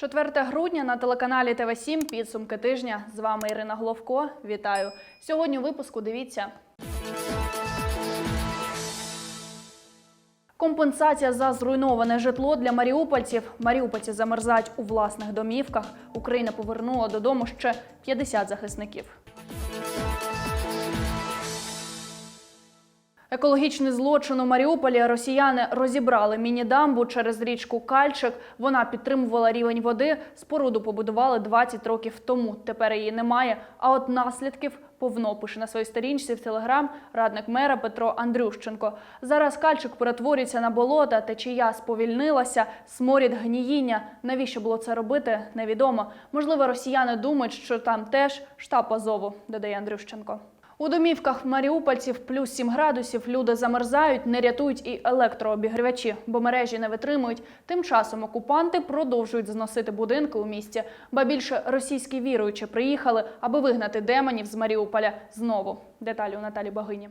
4 грудня на телеканалі ТВ 7 підсумки тижня. З вами Ірина Головко. Вітаю. Сьогодні у випуску дивіться. Компенсація за зруйноване житло для маріупольців. Маріупольці замерзають у власних домівках. Україна повернула додому ще 50 захисників. Екологічний злочин у Маріуполі росіяни розібрали міні-дамбу через річку Кальчик. Вона підтримувала рівень води. Споруду побудували 20 років тому. Тепер її немає. А от наслідків повно пише на своїй сторінці в телеграм радник мера Петро Андрющенко. Зараз Кальчик перетворюється на болота, течія сповільнилася, сморід гніїння. Навіщо було це робити? Невідомо. Можливо, росіяни думають, що там теж штаб Азову, додає Андрющенко. У домівках маріупольців плюс 7 градусів люди замерзають, не рятують і електрообігрівачі, бо мережі не витримують. Тим часом окупанти продовжують зносити будинки у місті. Ба більше російські віруючі приїхали, аби вигнати демонів з Маріуполя знову. Деталі у Наталі Багині.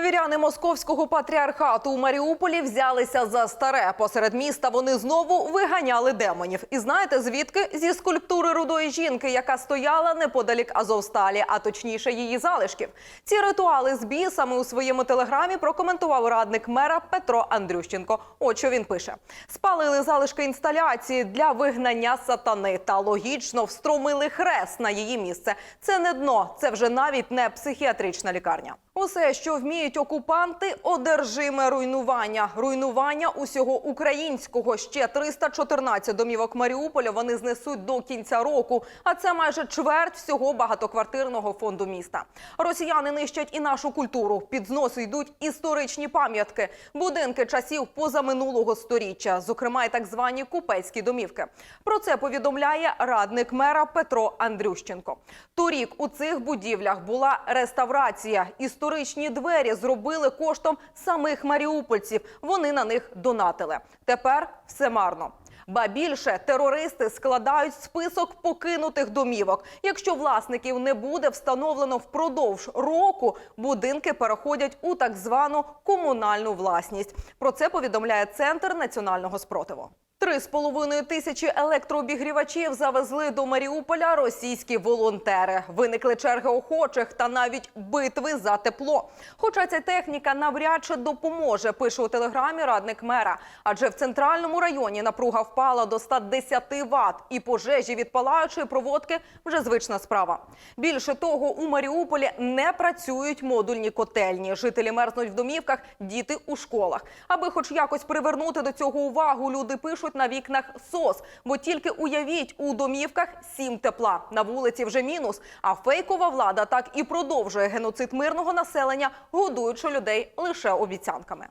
Віряни московського патріархату у Маріуполі взялися за старе. Посеред міста вони знову виганяли демонів. І знаєте звідки? Зі скульптури рудої жінки, яка стояла неподалік Азовсталі, а точніше її залишків. Ці ритуали з бісами у своєму телеграмі прокоментував радник мера Петро Андрющенко. От що він пише: спалили залишки інсталяції для вигнання сатани та логічно встромили хрест на її місце. Це не дно, це вже навіть не психіатрична лікарня. Усе, що вміють окупанти, одержиме руйнування. Руйнування усього українського. Ще 314 домівок Маріуполя вони знесуть до кінця року. А це майже чверть всього багатоквартирного фонду міста. Росіяни нищать і нашу культуру. Під зносу йдуть історичні пам'ятки, будинки часів позаминулого сторіччя, зокрема і так звані купецькі домівки. Про це повідомляє радник мера Петро Андрющенко. Торік у цих будівлях була реставрація. Історичні двері зробили коштом самих маріупольців. Вони на них донатили. Тепер все марно. Ба більше терористи складають список покинутих домівок. Якщо власників не буде встановлено впродовж року, будинки переходять у так звану комунальну власність. Про це повідомляє центр національного спротиву. Три з половиною тисячі електрообігрівачів завезли до Маріуполя російські волонтери. Виникли черги охочих та навіть битви за тепло. Хоча ця техніка навряд чи допоможе, пише у телеграмі радник мера. Адже в центральному районі напруга впала до 110 Вт, і пожежі від палаючої проводки вже звична справа. Більше того, у Маріуполі не працюють модульні котельні. Жителі мерзнуть в домівках, діти у школах. Аби хоч якось привернути до цього увагу, люди пишуть на вікнах СОС. Бо тільки уявіть, у домівках сім тепла. На вулиці вже мінус. А фейкова влада так і продовжує геноцид мирного населення, годуючи людей лише обіцянками.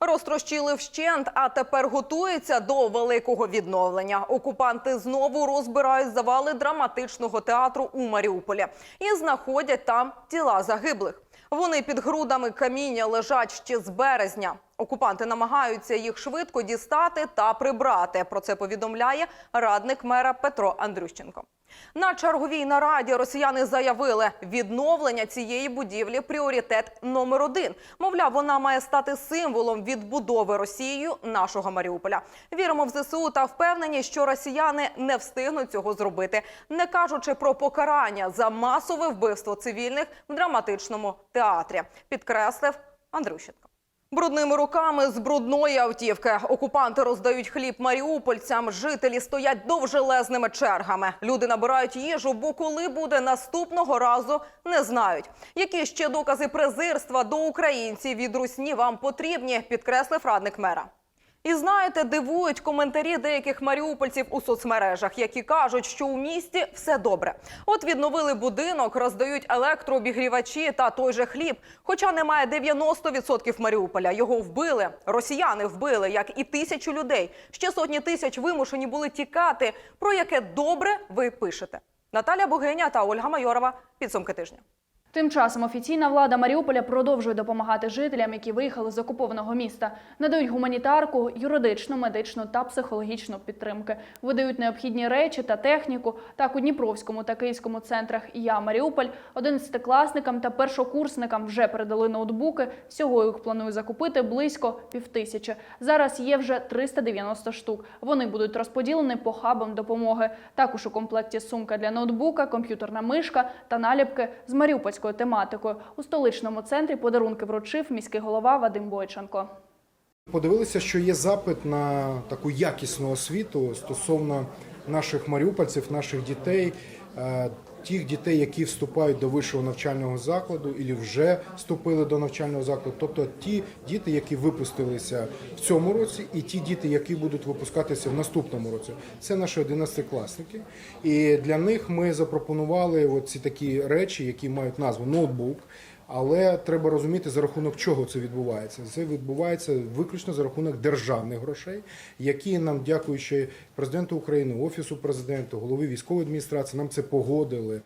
Розтрощили вщент, а тепер готуються до великого відновлення. Окупанти знову розбирають завали драматичного театру у Маріуполі і знаходять там тіла загиблих. Вони під грудами каміння лежать ще з березня. Окупанти намагаються їх швидко дістати та прибрати. Про це повідомляє радник мера Петро Андрющенко. На черговій нараді росіяни заявили, відновлення цієї будівлі пріоритет номер один. Мовляв, вона має стати символом відбудови Росією нашого Маріуполя. Віримо в ЗСУ та впевнені, що росіяни не встигнуть цього зробити, не кажучи про покарання за масове вбивство цивільних в драматичному театрі. Підкреслив Андрющенко. Брудними руками з брудної автівки окупанти роздають хліб маріупольцям. Жителі стоять довжелезними чергами. Люди набирають їжу, бо коли буде наступного разу, не знають. Які ще докази презирства до українців від русні вам потрібні? Підкреслив радник мера. І знаєте, дивують коментарі деяких маріупольців у соцмережах, які кажуть, що у місті все добре. От відновили будинок, роздають електрообігрівачі та той же хліб. Хоча немає 90% Маріуполя. Його вбили. Росіяни вбили, як і тисячу людей. Ще сотні тисяч вимушені були тікати. Про яке добре ви пишете. Наталя Богиня та Ольга Майорова. Підсумки тижня. Тим часом офіційна влада Маріуполя продовжує допомагати жителям, які виїхали з окупованого міста. Надають гуманітарку, юридичну, медичну та психологічну підтримки. Видають необхідні речі та техніку. Так у Дніпровському та Київському центрах Я Маріуполь 11-класникам та першокурсникам вже передали ноутбуки. Всього їх планують закупити близько півтисячі. Зараз є вже 390 штук. Вони будуть розподілені по хабам допомоги. Також у комплекті сумка для ноутбука, комп'ютерна мишка та наліпки з маріупольською тематикою. У столичному центрі подарунки вручив міський голова Вадим Бойченко. Подивилися, що є запит на таку якісну освіту стосовно наших маріупольців, наших дітей, е, тих дітей, які вступають до вищого навчального закладу і вже вступили до навчального закладу, тобто ті діти, які випустилися в цьому році, і ті діти, які будуть випускатися в наступному році. Це наші 11-класники. І для них ми запропонували оці такі речі, які мають назву ноутбук. Але треба розуміти, за рахунок чого це відбувається. Це відбувається виключно за рахунок державних грошей, які нам, дякуючи президенту України, офісу президента, голови військової адміністрації, нам це погодили.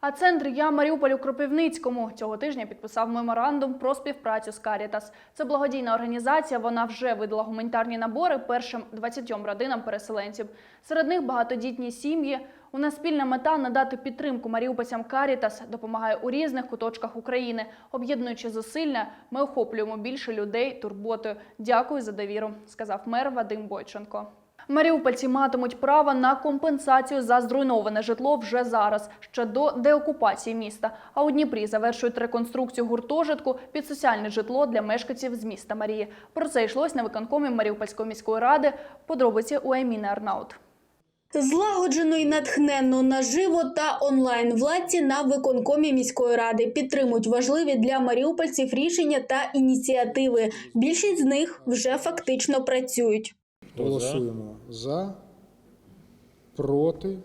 А центр Я Маріуполь у Кропивницькому цього тижня підписав меморандум про співпрацю з Карітас. Це благодійна організація. Вона вже видала гуманітарні набори першим 20 родинам переселенців. Серед них багатодітні сім'ї. У нас спільна мета надати підтримку маріупольцям Карітас допомагає у різних куточках України. Об'єднуючи зусилля, ми охоплюємо більше людей турботою. Дякую за довіру, сказав мер Вадим Бойченко. Маріупольці матимуть право на компенсацію за зруйноване житло вже зараз, ще до деокупації міста. А у Дніпрі завершують реконструкцію гуртожитку під соціальне житло для мешканців з міста Марії. Про це йшлось на виконкомі Маріупольської міської ради. Подробиці у Еміни Арнаут. Злагоджено і натхненно наживо та онлайн владці на виконкомі міської ради підтримують важливі для маріупольців рішення та ініціативи. Більшість з них вже фактично працюють. Хто Голосуємо за, проти,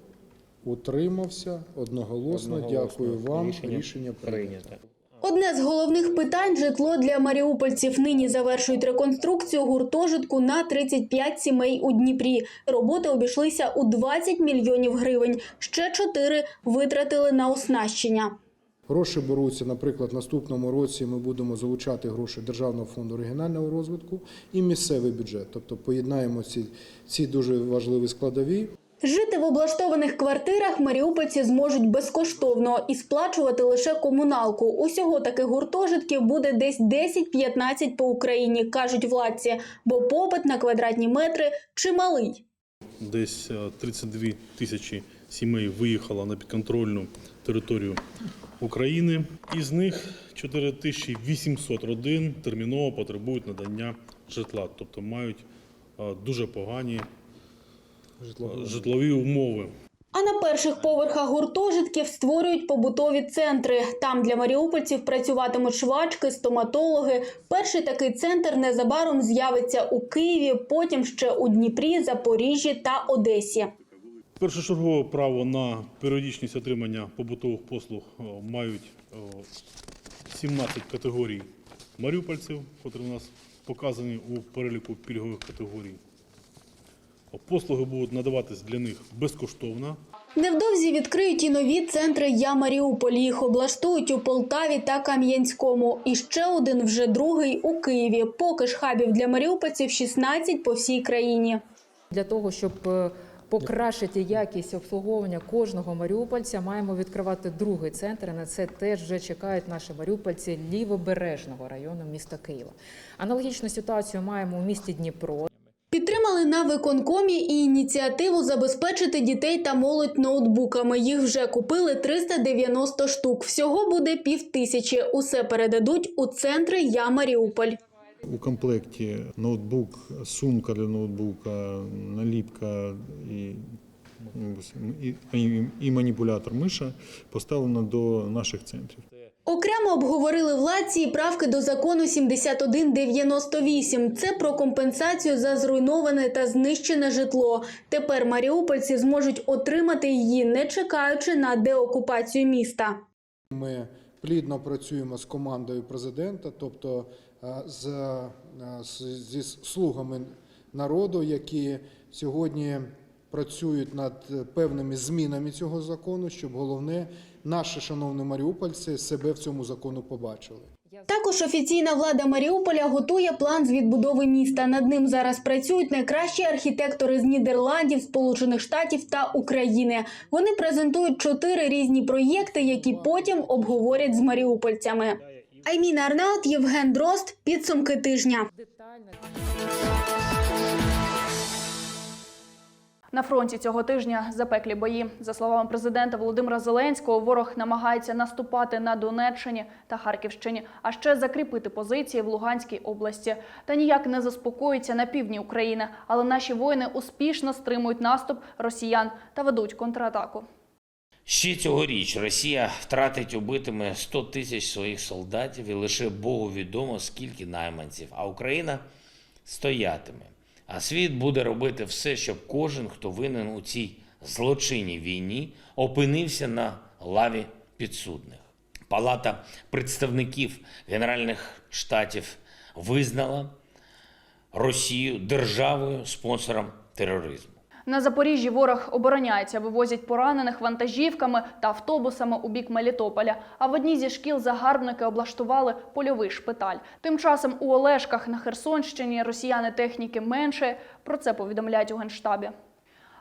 утримався одноголосно. Одноголосно. Дякую вам. Рішення Рішення прийнято. прийнято. Одне з головних питань житло для маріупольців. Нині завершують реконструкцію гуртожитку на 35 сімей у Дніпрі. Роботи обійшлися у 20 мільйонів гривень. Ще 4 витратили на оснащення. Гроші беруться, наприклад, наступному році ми будемо залучати гроші Державного фонду регіонального розвитку і місцевий бюджет. Тобто поєднаємо ці, ці дуже важливі складові. Жити в облаштованих квартирах маріупольці зможуть безкоштовно і сплачувати лише комуналку. Усього таких гуртожитків буде десь 10-15 по Україні, кажуть владці, бо попит на квадратні метри чималий. Десь е, 32 тисячі сімей виїхало на підконтрольну територію України. Із них 4800 родин терміново потребують надання житла, тобто мають дуже погані житлові умови. А на перших поверхах гуртожитків створюють побутові центри. Там для маріупольців працюватимуть швачки, стоматологи. Перший такий центр незабаром з'явиться у Києві, потім ще у Дніпрі, Запоріжжі та Одесі. Першочергове право на періодичність отримання побутових послуг е, мають е, 17 категорій маріупольців, які у нас показані у переліку пільгових категорій. Послуги будуть надаватись для них безкоштовно. Невдовзі відкриють і нові центри Я Маріуполь. Їх облаштують у Полтаві та Кам'янському. І ще один вже другий у Києві. Поки ж хабів для маріупольців 16 по всій країні. Для того, щоб е, покращити якість обслуговування кожного маріупольця, маємо відкривати другий центр. На це теж вже чекають наші маріупольці лівобережного району міста Києва. Аналогічну ситуацію маємо у місті Дніпро. Підтримали на виконкомі і ініціативу забезпечити дітей та молодь ноутбуками. Їх вже купили 390 штук. Всього буде півтисячі. Усе передадуть у центри Я Маріуполь. У комплекті ноутбук, сумка для ноутбука, наліпка і, і, і, і маніпулятор миша поставлено до наших центрів. Окремо обговорили владці і правки до закону 7198. Це про компенсацію за зруйноване та знищене житло. Тепер маріупольці зможуть отримати її, не чекаючи на деокупацію міста. Ми плідно працюємо з командою президента, тобто е, е, з- зі слугами народу, які сьогодні працюють над певними змінами цього закону, щоб головне, наші шановні маріупольці себе в цьому закону побачили. Також офіційна влада Маріуполя готує план з відбудови міста. Над ним зараз працюють найкращі архітектори з Нідерландів, Сполучених Штатів та України. Вони презентують чотири різні проєкти, які потім обговорять з маріупольцями. Айміна Арнаут, Євген Дрозд. Підсумки тижня. На фронті цього тижня запеклі бої. За словами президента Володимира Зеленського, ворог намагається наступати на Донеччині та Харківщині, а ще закріпити позиції в Луганській області. Та ніяк не заспокоїться на півдні України. Але наші воїни успішно стримують наступ росіян та ведуть контратаку. Ще цьогоріч Росія втратить убитими 100 тисяч своїх солдатів і лише Богу відомо скільки найманців, а Україна стоятиме. А світ буде робити все, щоб кожен, хто винен у цій злочинній війні, опинився на лаві підсудних. Палата представників Генеральних штатів визнала Росію державою спонсором тероризму. На Запоріжжі ворог обороняється, вивозять поранених вантажівками та автобусами у бік Мелітополя. А в одній зі шкіл загарбники облаштували польовий шпиталь. Тим часом у Олешках на Херсонщині росіяни техніки менше. Про це повідомляють у генштабі.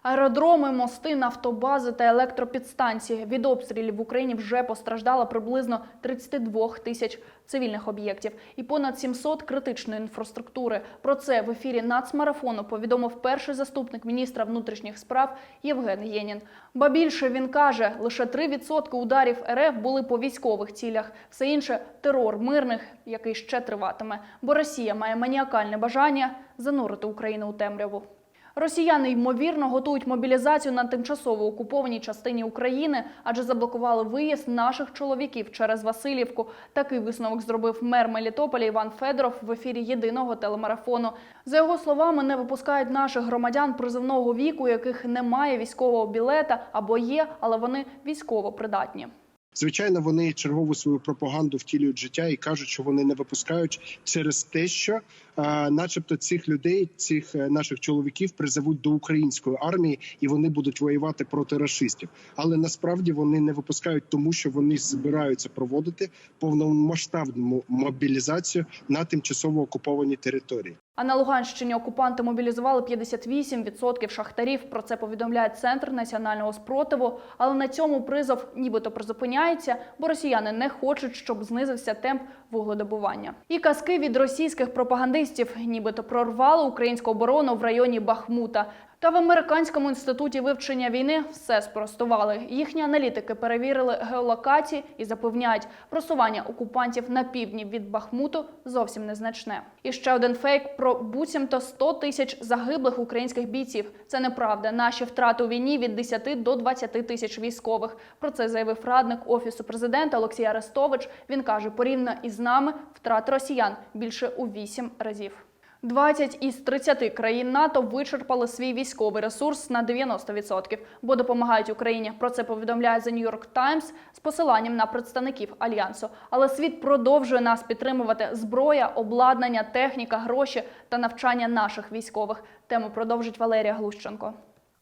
Аеродроми, мости, нафтобази та електропідстанції від обстрілів в Україні вже постраждало приблизно 32 тисяч цивільних об'єктів і понад 700 критичної інфраструктури. Про це в ефірі нацмарафону повідомив перший заступник міністра внутрішніх справ Євген Єнін. Ба більше він каже, лише 3% ударів РФ були по військових цілях. Все інше терор мирних, який ще триватиме. Бо Росія має маніакальне бажання занурити Україну у темряву. Росіяни ймовірно готують мобілізацію на тимчасово окупованій частині України, адже заблокували виїзд наших чоловіків через Васильівку. Такий висновок зробив мер Мелітополя Іван Федоров в ефірі єдиного телемарафону. За його словами, не випускають наших громадян призовного віку, яких немає військового білета або є, але вони військово придатні. Звичайно, вони чергову свою пропаганду втілюють життя і кажуть, що вони не випускають через те, що, начебто, цих людей, цих е, наших чоловіків призовуть до української армії, і вони будуть воювати проти расистів. Але насправді вони не випускають, тому що вони збираються проводити повномасштабну мобілізацію на тимчасово окупованій території. А на Луганщині окупанти мобілізували 58% шахтарів. Про це повідомляє Центр національного спротиву. Але на цьому призов нібито призупиняється, бо росіяни не хочуть, щоб знизився темп вугледобування. І казки від російських пропагандистів нібито прорвали українську оборону в районі Бахмута. Та в американському інституті вивчення війни все спростували. Їхні аналітики перевірили геолокації і запевняють, просування окупантів на півдні від Бахмуту зовсім незначне. І ще один фейк про буцімто 100 тисяч загиблих українських бійців. Це неправда. Наші втрати у війні від 10 до 20 тисяч військових. Про це заявив радник офісу президента Олексій Арестович. Він каже, порівняно із нами втрати росіян більше у 8 разів. 20 із 30 країн НАТО вичерпали свій військовий ресурс на 90%, бо допомагають Україні. Про це повідомляє The New York Times з посиланням на представників альянсу. Але світ продовжує нас підтримувати зброя, обладнання, техніка, гроші та навчання наших військових. Тему продовжить Валерія Глущенко.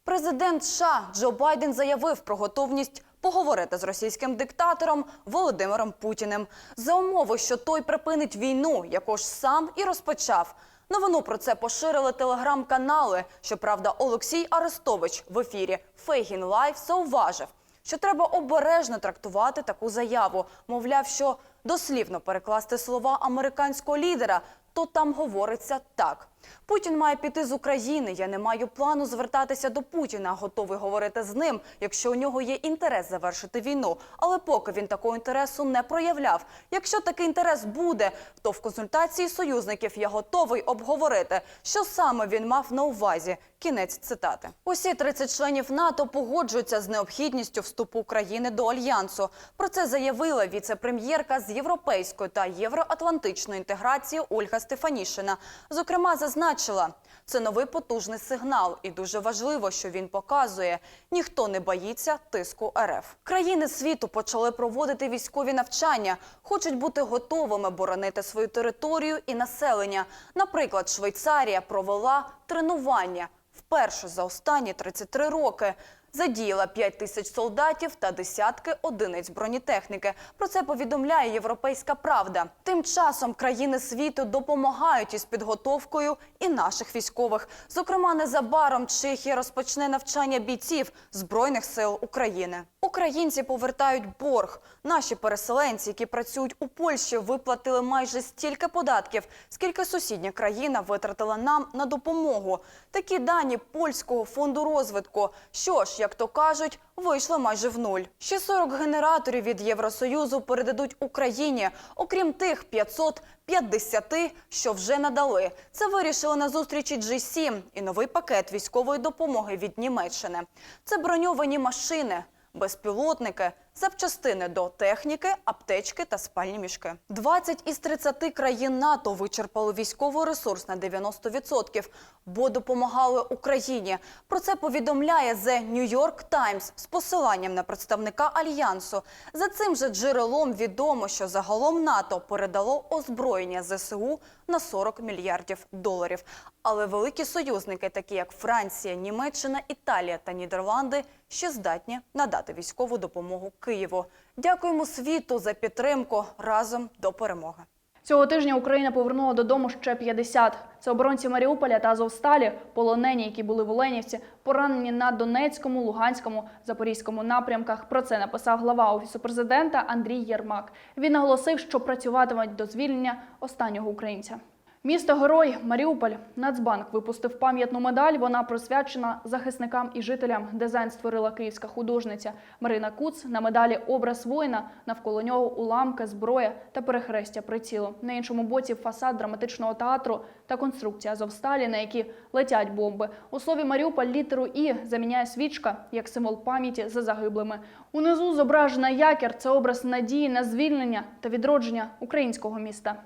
Президент США Джо Байден заявив про готовність поговорити з російським диктатором Володимиром Путіним за умови, що той припинить війну, яку ж сам і розпочав. Новину про це поширили телеграм-канали. Щоправда, Олексій Арестович в ефірі Фейгін Лайф зауважив, що треба обережно трактувати таку заяву. Мовляв, що дослівно перекласти слова американського лідера, то там говориться так. Путін має піти з України. Я не маю плану звертатися до Путіна. Готовий говорити з ним, якщо у нього є інтерес завершити війну. Але поки він такого інтересу не проявляв. Якщо такий інтерес буде, то в консультації союзників я готовий обговорити, що саме він мав на увазі. Кінець цитати. Усі 30 членів НАТО погоджуються з необхідністю вступу України до альянсу. Про це заявила віце-прем'єрка з європейської та євроатлантичної інтеграції Ольга Стефанішина. Зокрема, зазначила, це новий потужний сигнал, і дуже важливо, що він показує: ніхто не боїться тиску РФ. Країни світу почали проводити військові навчання, хочуть бути готовими боронити свою територію і населення. Наприклад, Швейцарія провела тренування. Вперше за останні 33 роки. Задіяла 5 тисяч солдатів та десятки одиниць бронетехніки. Про це повідомляє Європейська Правда. Тим часом країни світу допомагають із підготовкою і наших військових. Зокрема, незабаром Чехія розпочне навчання бійців збройних сил України. Українці повертають борг. Наші переселенці, які працюють у Польщі, виплатили майже стільки податків, скільки сусідня країна витратила нам на допомогу. Такі дані польського фонду розвитку. Що ж, як то кажуть, вийшло майже в нуль. Ще 40 генераторів від Євросоюзу передадуть Україні, окрім тих 550, що вже надали. Це вирішили на зустрічі G7 і новий пакет військової допомоги від Німеччини. Це броньовані машини. Безпілотники, запчастини до техніки, аптечки та спальні мішки. 20 із 30 країн НАТО вичерпали військовий ресурс на 90%, бо допомагали Україні. Про це повідомляє The New York Times з посиланням на представника альянсу. За цим же джерелом відомо, що загалом НАТО передало озброєння ЗСУ на 40 мільярдів доларів. Але великі союзники, такі як Франція, Німеччина, Італія та Нідерланди, ще здатні надати військову допомогу Києву. Дякуємо світу за підтримку разом до перемоги. Цього тижня Україна повернула додому ще 50. Це оборонці Маріуполя та Азовсталі, полонені, які були в Оленівці, поранені на Донецькому, Луганському, Запорізькому напрямках. Про це написав глава офісу президента Андрій Єрмак. Він наголосив, що працюватимуть до звільнення останнього українця. Місто Герой Маріуполь. Нацбанк випустив пам'ятну медаль. Вона присвячена захисникам і жителям. Дизайн створила київська художниця Марина Куц. На медалі образ воїна. Навколо нього уламки, зброя та перехрестя прицілу. На іншому боці фасад драматичного театру та конструкція Азовсталі, на які летять бомби. У слові Маріуполь літеру І заміняє свічка як символ пам'яті за загиблими. Унизу зображена якір. Це образ надії на звільнення та відродження українського міста.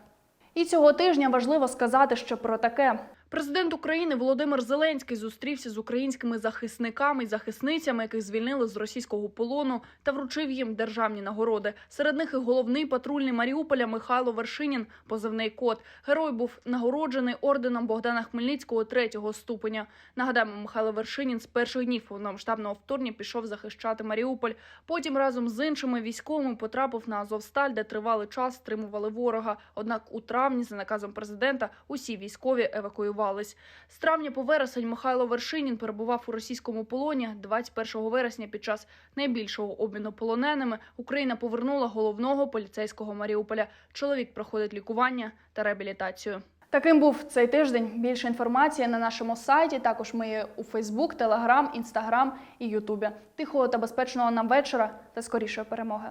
І цього тижня важливо сказати що про таке. Президент України Володимир Зеленський зустрівся з українськими захисниками і захисницями, яких звільнили з російського полону, та вручив їм державні нагороди. Серед них і головний патрульний Маріуполя Михайло Вершинін, позивний кот. Герой був нагороджений орденом Богдана Хмельницького третього ступеня. Нагадаємо, Михайло Вершинін з перших днів повномасштабного вторгнення пішов захищати Маріуполь. Потім разом з іншими військовими потрапив на Азовсталь, де тривалий час стримували ворога. Однак у травні, за наказом президента, усі військові евакуювались. З травня по вересень Михайло Вершинін перебував у російському полоні. 21 вересня під час найбільшого обміну полоненими Україна повернула головного поліцейського Маріуполя. Чоловік проходить лікування та реабілітацію. Таким був цей тиждень. Більше інформації на нашому сайті. Також ми є у Фейсбук, Телеграм, Інстаграм і Ютубі. Тихого та безпечного нам вечора та скорішої перемоги.